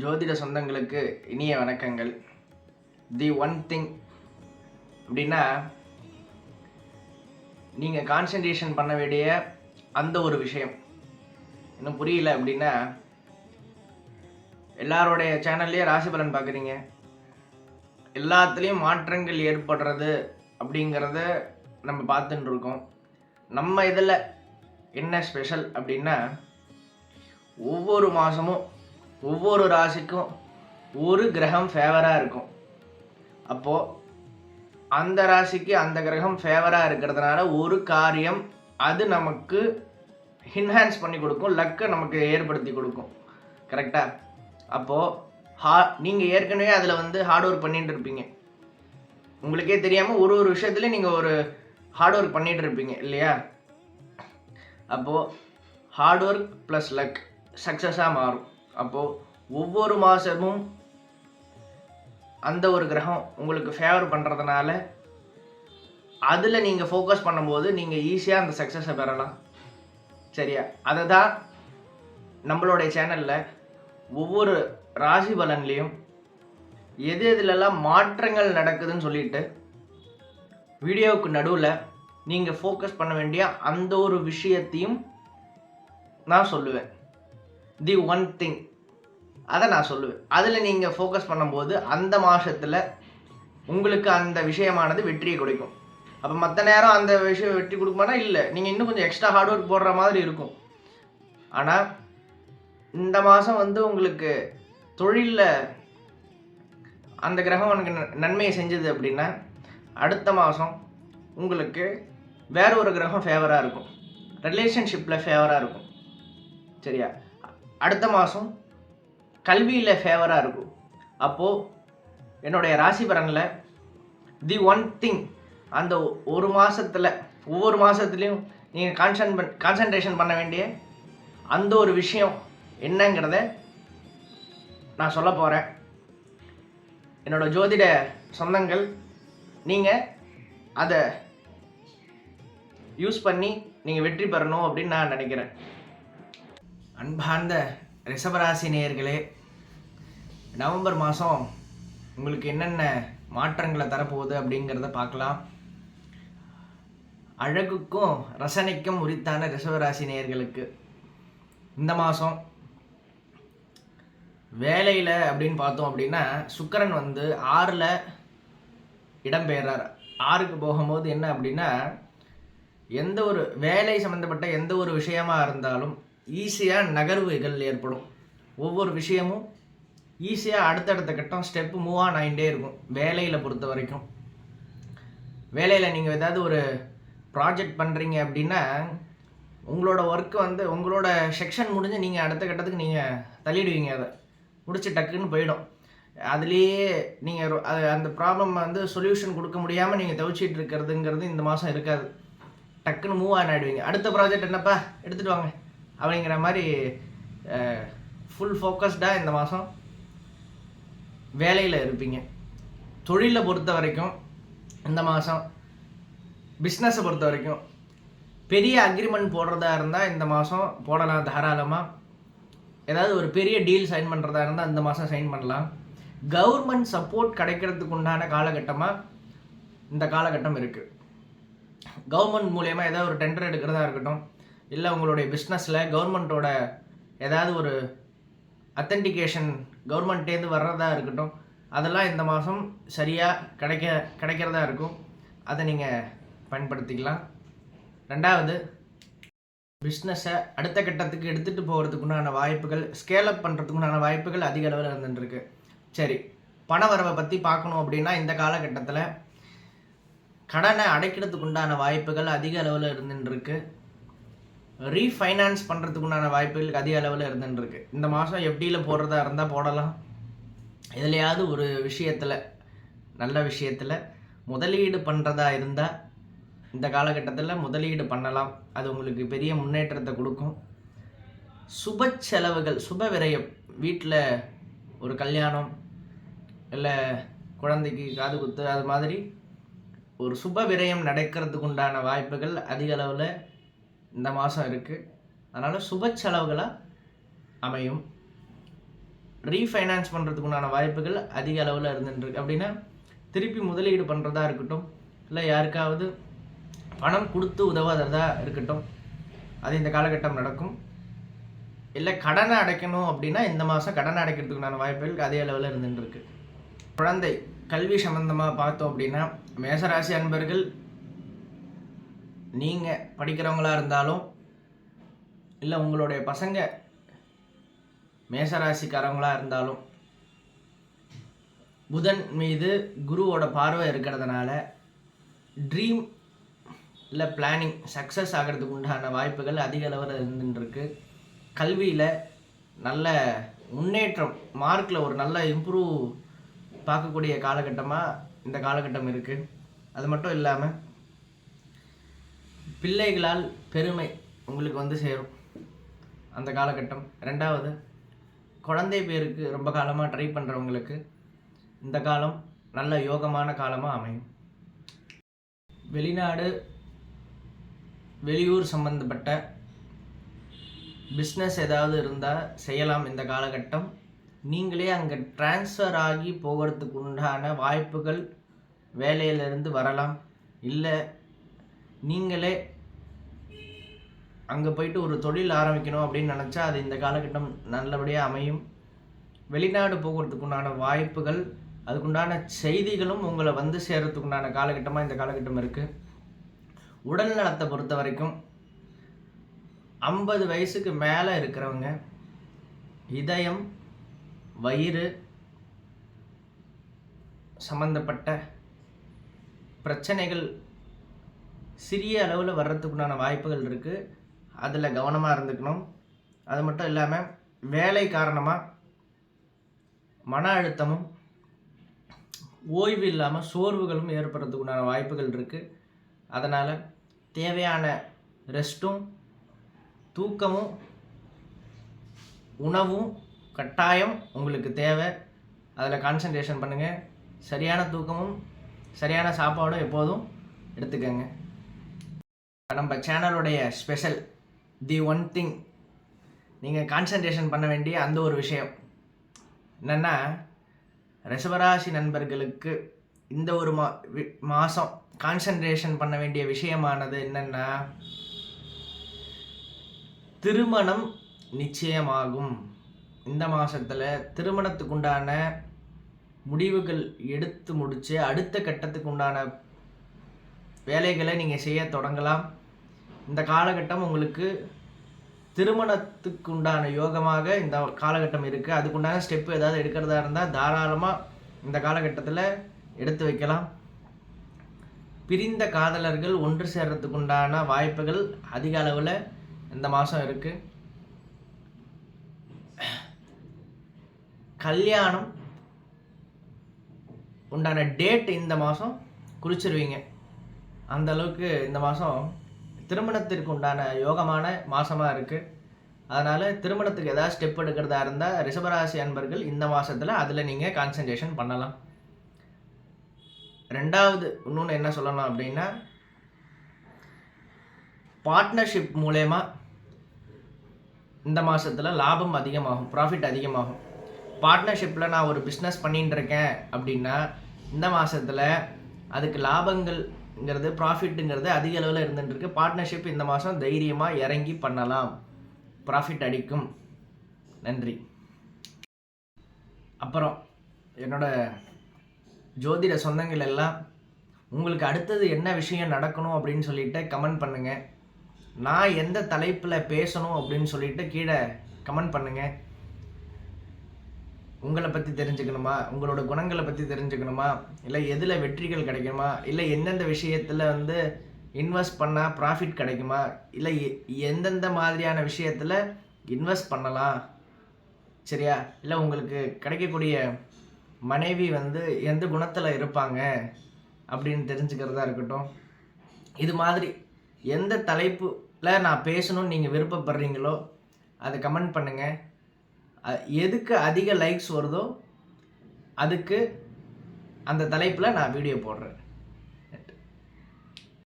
ஜோதிட சொந்தங்களுக்கு இனிய வணக்கங்கள். தி ஒன் திங் அப்படின்னா நீங்கள் கான்சன்ட்ரேஷன் பண்ண வேண்டிய அந்த ஒரு விஷயம். இன்னும் புரியல அப்படின்னா எல்லாரோடைய சேனல்லையும் ராசி பலன் பார்க்குறீங்க. எல்லாத்துலேயும் மாற்றங்கள் ஏற்படுறது அப்படிங்கிறத நம்ம பார்த்துட்டு இருக்கோம். நம்ம இதில் என்ன ஸ்பெஷல் அப்படின்னா ஒவ்வொரு மாதமும் ஒவ்வொரு ராசிக்கும் ஒரு கிரகம் ஃபேவராக இருக்கும். அப்போது அந்த ராசிக்கு அந்த கிரகம் ஃபேவராக இருக்கிறதுனால ஒரு காரியம் அது நமக்கு என்ஹான்ஸ் பண்ணி கொடுக்கும் லக்கை நமக்கு ஏற்படுத்தி கொடுக்கும். கரெக்டாக அப்போது ஹா நீங்கள் ஏற்கனவே அதில் வந்து ஹார்ட் ஒர்க் பண்ணிகிட்டு இருப்பீங்க. உங்களுக்கே தெரியாமல் ஒரு ஒரு விஷயத்துலையும் நீங்கள் ஒரு ஹார்ட் ஒர்க் பண்ணிகிட்டு இருப்பீங்க இல்லையா? அப்போது ஹார்ட் ஒர்க் ப்ளஸ் லக் சக்ஸஸாக மாறும். அப்போது ஒவ்வொரு மாதமும் அந்த ஒரு கிரகம் உங்களுக்கு ஃபேவர் பண்ணுறதுனால அதில் நீங்கள் ஃபோக்கஸ் பண்ணும்போது நீங்கள் ஈஸியாக அந்த சக்ஸஸை பெறலாம். சரியா? அதை தான் நம்மளுடைய சேனலில் ஒவ்வொரு ராசி பலன்லேயும் எது எதுலெல்லாம் மாற்றங்கள் நடக்குதுன்னு சொல்லிட்டு வீடியோவுக்கு நடுவில் நீங்கள் ஃபோக்கஸ் பண்ண வேண்டிய அந்த ஒரு விஷயத்தையும் நான் சொல்லுவேன். The one thing. அதை நான் சொல்லுவேன். அதில் நீங்கள் ஃபோக்கஸ் பண்ணும்போது அந்த மாதத்தில் உங்களுக்கு அந்த விஷயமானது வெற்றியை கொடுக்கும். அப்போ மற்ற நேரம் அந்த விஷயம் வெற்றி கொடுக்குமானா? இல்லை. நீங்கள் இன்னும் கொஞ்சம் எக்ஸ்ட்ரா ஹார்ட் ஒர்க் போடுற மாதிரி இருக்கும். ஆனால் இந்த மாதம் வந்து உங்களுக்கு தொழிலில் அந்த கிரகம் உனக்கு நன்மையை செஞ்சது அப்படின்னா அடுத்த மாதம் உங்களுக்கு வேற ஒரு கிரகம் ஃபேவராக இருக்கும். ரிலேஷன்ஷிப்பில் ஃபேவராக இருக்கும். சரியா? அடுத்த மாதம் கல்வியில் ஃபேவராக இருக்கும். அப்போது என்னுடைய ராசி பலனில் தி ஒன் திங் அந்த ஒரு மாதத்தில் ஒவ்வொரு மாதத்துலேயும் நீங்கள் கான்சன் பண் கான்சன்ட்ரேஷன் பண்ண வேண்டிய அந்த ஒரு விஷயம் என்னங்கிறத நான் சொல்ல போகிறேன் என்னோட ஜோதிட சொந்தங்கள் நீங்கள் அதை யூஸ் பண்ணி நீங்கள் வெற்றி பெறணும் அப்படின்னு நான் நினைக்கிறேன். அன்பார்ந்த ரிஷபராசி நேயர்களே நவம்பர் மாதம் உங்களுக்கு என்னென்ன மாற்றங்களை தரப்போகுது அப்படிங்கிறத பார்க்கலாம். அழகுக்கும் ரசனைக்கும் உரித்தான ரிஷபராசி நேயர்களுக்கு இந்த மாதம் வேலையில் அப்படின்னு பார்த்தோம் அப்படின்னா சுக்கரன் வந்து ஆறில் இடம்பெயர்றார். ஆறுக்கு போகும்போது என்ன அப்படின்னா எந்த ஒரு வேலை சம்மந்தப்பட்ட எந்த ஒரு விஷயமாக இருந்தாலும் ஈஸியாக நகர்வுகள் ஏற்படும். ஒவ்வொரு விஷயமும் ஈஸியாக அடுத்தடுத்த கட்டம் ஸ்டெப்பு மூவ் ஆன் ஆகிட்டே இருக்கும் வேலையில் பொறுத்த வரைக்கும். வேலையில் நீங்கள் ஏதாவது ஒரு ப்ராஜெக்ட் பண்ணுறீங்க அப்படின்னா உங்களோட ஒர்க்கு வந்து உங்களோட செக்ஷன் முடிஞ்சு நீங்கள் அடுத்த கட்டத்துக்கு நீங்கள் தள்ளிடுவீங்க அதை. முடிச்சு டக்குன்னு போயிடும். அதுலேயே நீங்கள் அது அந்த ப்ராப்ளம் வந்து சொல்யூஷன் கொடுக்க முடியாமல் நீங்கள் தவிச்சிட்டு இருக்கிறதுங்கிறது இந்த மாதம் இருக்காது. டக்குன்னு மூவ் ஆன் ஆகிடுவீங்க அடுத்த ப்ராஜெக்ட் என்னப்பா? எடுத்துகிட்டு வாங்க. அப்படிங்கிற மாதிரி ஃபுல் ஃபோக்கஸ்டாக இந்த மாதம் வேலையில் இருப்பீங்க. தொழிலை பொறுத்த வரைக்கும் இந்த மாதம் பிஸ்னஸை பொறுத்த வரைக்கும் பெரிய அக்ரிமெண்ட் போடுறதா இருந்தால் இந்த மாதம் போடலாம் தாராளமாக ஏதாவது ஒரு பெரிய டீல் சைன் பண்ணுறதா இருந்தால் இந்த மாதம் சைன் பண்ணலாம். கவர்மெண்ட் சப்போர்ட் கிடைக்கிறதுக்கு உண்டான காலகட்டமாக இந்த காலகட்டம் இருக்குது கவர்மெண்ட் மூலயமா ஏதாவது ஒரு டெண்டர் எடுக்கிறதா இருக்கட்டும் இல்லை உங்களுடைய பிஸ்னஸில் கவர்மெண்ட்டோட ஏதாவது ஒரு அத்தன்டிகேஷன் கவர்மெண்ட்டேருந்து வர்றதா இருக்கட்டும் அதெல்லாம் இந்த மாதம் சரியாக கிடைக்க கிடைக்கிறதா இருக்கும். அதை நீங்கள் பயன்படுத்திக்கலாம். ரெண்டாவது பிஸ்னஸை அடுத்த கட்டத்துக்கு எடுத்துகிட்டு போகிறதுக்குண்டான வாய்ப்புகள் ஸ்கேல் அப் பண்ணுறதுக்குண்டான வாய்ப்புகள் அதிக அளவில் இருந்துட்டுருக்கு. சரி பண வரவை பற்றி பார்க்கணும் அப்படின்னா இந்த காலகட்டத்தில் கடனை அடைக்கிறதுக்கு உண்டான வாய்ப்புகள் அதிக அளவில் இருந்துருக்கு ரீஃபைனான்ஸ் பண்ணுறதுக்குண்டான வாய்ப்புகள் அதிக அளவில் இருந்துருக்கு இந்த மாதம் எப்படியில் போடுறதா இருந்தால் போடலாம். எதுலையாவது ஒரு விஷயத்தில் நல்ல விஷயத்தில் முதலீடு பண்ணுறதா இருந்தால் இந்த காலகட்டத்தில் முதலீடு பண்ணலாம். அது உங்களுக்கு பெரிய முன்னேற்றத்தை கொடுக்கும். சுப செலவுகள் சுப விரயம் வீட்டில் ஒரு கல்யாணம் இல்லை குழந்தைக்கு காது குத்து அது மாதிரி ஒரு சுப விரயம் நடக்கிறதுக்கு உண்டான வாய்ப்புகள் அதிக அளவில் இந்த மாதம் இருக்குது அதனால் சுப செலவுகளாக அமையும். ரீஃபைனான்ஸ் பண்ணுறதுக்கு உண்டான வாய்ப்புகள் அதிக அளவில் இருந்துருக்கு அப்படின்னா திருப்பி முதலீடு பண்ணுறதா இருக்கட்டும். இல்லை யாருக்காவது பணம் கொடுத்து உதவாததா இருக்கட்டும். அது இந்த காலகட்டம் நடக்கும். இல்லை கடனை அடைக்கணும் அப்படின்னா இந்த மாதம் கடனை அடைக்கிறதுக்குண்டான வாய்ப்புகள் அதே அளவில் இருந்துட்டுருக்கு. குழந்தை கல்வி சம்மந்தமாக பார்த்தோம் அப்படின்னா மேசராசி அன்பர்கள் நீங்கள் படிக்கிறவங்களாக இருந்தாலும் இல்லை உங்களுடைய பசங்க மேசராசிக்காரவங்களாக இருந்தாலும் புதன் மீது குருவோட பார்வை இருக்கிறதுனால ட்ரீம் இல்லை பிளானிங் சக்ஸஸ் ஆகிறதுக்கு உண்டான வாய்ப்புகள் அதிக அளவில் இருந்துருக்கு கல்வியில் நல்ல முன்னேற்றம் மார்க்கில் ஒரு நல்ல இம்ப்ரூவ் பார்க்கக்கூடிய காலகட்டமாக இந்த காலகட்டம் இருக்குது அது மட்டும் இல்லாமல் பிள்ளைகளால் பெருமை உங்களுக்கு வந்து சேரும். அந்த காலகட்டம். ரெண்டாவது குழந்தை பேருக்கு ரொம்ப காலமாக ட்ரை பண்ணுறவங்களுக்கு இந்த காலம் நல்ல யோகமான காலமாக அமையும். வெளிநாடு வெளியூர் சம்பந்தப்பட்ட பிஸ்னஸ் ஏதாவது இருந்தால் செய்யலாம் இந்த காலகட்டம். நீங்களே அங்கே ட்ரான்ஸ்ஃபர் ஆகி போகிறதுக்கு உண்டான வாய்ப்புகள் வேலையிலிருந்து வரலாம். இல்லை நீங்களே அங்கே போயிட்டு ஒரு தொழில் ஆரம்பிக்கணும் அப்படின்னு நினச்சா அது இந்த காலகட்டம் நல்லபடியாக அமையும். வெளிநாடு போகிறதுக்குண்டான வாய்ப்புகள் அதுக்குண்டான செய்திகளும் உங்களை வந்து சேர்கிறதுக்குண்டான காலகட்டமாக இந்த காலகட்டம் இருக்குது உடல் நலத்தை பொறுத்த வரைக்கும் ஐம்பது வயசுக்கு மேலே இருக்கிறவங்க இதயம் வயிறு சம்மந்தப்பட்ட பிரச்சனைகள் சிறிய அளவில் வர்றதுக்குண்டான வாய்ப்புகள் இருக்குது அதில் கவனமாக இருந்துக்கணும். அது மட்டும் இல்லாமல் வேலை காரணமாக மன அழுத்தமும் ஓய்வு இல்லாமல் சோர்வுகளும் ஏற்படுறதுக்கு உண்டான வாய்ப்புகள் இருக்குது அதனால் தேவையான ரெஸ்ட்டும் தூக்கமும் உணவும் கட்டாயம் உங்களுக்கு தேவை. அதில் கான்சன்ட்ரேஷன் பண்ணுங்கள் சரியான தூக்கமும் சரியான சாப்பாடும் எப்போதும் எடுத்துக்கோங்க. நம்ம சேனலுடைய ஸ்பெஷல் தி ஒன் திங். நீங்கள் கான்சன்ட்ரேஷன் பண்ண வேண்டிய அந்த ஒரு விஷயம். என்னென்னா ரிஷபராசி நண்பர்களுக்கு இந்த ஒரு மா மாதம் கான்சன்ட்ரேஷன் பண்ண வேண்டிய விஷயமானது என்னென்னா திருமணம் நிச்சயமாகும். இந்த மாதத்தில் திருமணத்துக்குண்டான முடிவுகள் எடுத்து முடித்து அடுத்த கட்டத்துக்கு உண்டான வேலைகளை நீங்கள் செய்ய தொடங்கலாம். இந்த காலகட்டம் உங்களுக்கு திருமணத்துக்கு உண்டான யோகமாக இந்த காலகட்டம் இருக்குது அதுக்குண்டான ஸ்டெப்பு ஏதாவது எடுக்கிறதா இருந்தால் தாராளமாக இந்த காலகட்டத்தில் எடுத்து வைக்கலாம். பிரிந்த காதலர்கள் ஒன்று சேர்கிறதுக்கு உண்டான வாய்ப்புகள் அதிக அளவில் இந்த மாதம் இருக்குது கல்யாணம் உண்டான டேட் இந்த மாதம் குறிச்சிருவீங்க. அந்த அளவுக்கு இந்த மாதம் திருமணத்திற்கு உண்டான யோகமான மாதமாக இருக்குது அதனால் திருமணத்துக்கு ஏதாவது ஸ்டெப் எடுக்கிறதா இருந்தால் ரிஷபராசி அன்பர்கள் இந்த மாதத்தில் அதில் நீங்கள் கான்சன்ட்ரேஷன் பண்ணலாம். ரெண்டாவது இன்னொன்று என்ன சொல்லணும் அப்படின்னா பார்ட்னர்ஷிப் மூலயமா இந்த மாதத்தில் லாபம் அதிகமாகும் ப்ராஃபிட் அதிகமாகும். பார்ட்னர்ஷிப்பில் நான் ஒரு பிஸ்னஸ் பண்ணிகிட்டு இருக்கேன் அப்படின்னா இந்த மாதத்தில் அதுக்கு லாபங்கள் ங்கிறது ப்ராஃபிட்டுங்கிறது அதிக அளவில் இருந்துட்டுருக்கு. பார்ட்னர்ஷிப் இந்த மாதம் தைரியமாக இறங்கி பண்ணலாம். ப்ராஃபிட் அடிக்கும். நன்றி. அப்புறம் என்னோட ஜோதிட சொந்தங்கள் எல்லாம் உங்களுக்கு அடுத்தது என்ன விஷயம் நடக்கணும் அப்படின்னு சொல்லிட்டு கமெண்ட் பண்ணுங்கள் நான் எந்த தலைப்பில் பேசணும் அப்படின்னு சொல்லிட்டு கீழே கமெண்ட் பண்ணுங்கள் உங்களை பற்றி தெரிஞ்சுக்கணுமா? உங்களோட குணங்களை பற்றி தெரிஞ்சுக்கணுமா? இல்லை எதில் வெற்றிகள் கிடைக்குமா? இல்லை எந்தெந்த விஷயத்தில் வந்து இன்வெஸ்ட் பண்ணால் ப்ராஃபிட் கிடைக்குமா? இல்லை எந்தெந்த மாதிரியான விஷயத்தில் இன்வெஸ்ட் பண்ணலாம்? சரியா? இல்லை உங்களுக்கு கிடைக்கக்கூடிய மனைவி வந்து எந்த குணத்தில் இருப்பாங்க? அப்படின்னு தெரிஞ்சுக்கிறதா இருக்கட்டும். இது மாதிரி எந்த தலைப்பில் நான் பேசணும்னு நீங்கள் விருப்பப்படுறீங்களோ அதை கமெண்ட் பண்ணுங்கள் எதுக்கு அதிக லைக்ஸ் வருதோ அதுக்கு அந்த தலைப்பில் நான் வீடியோ போடுறேன்.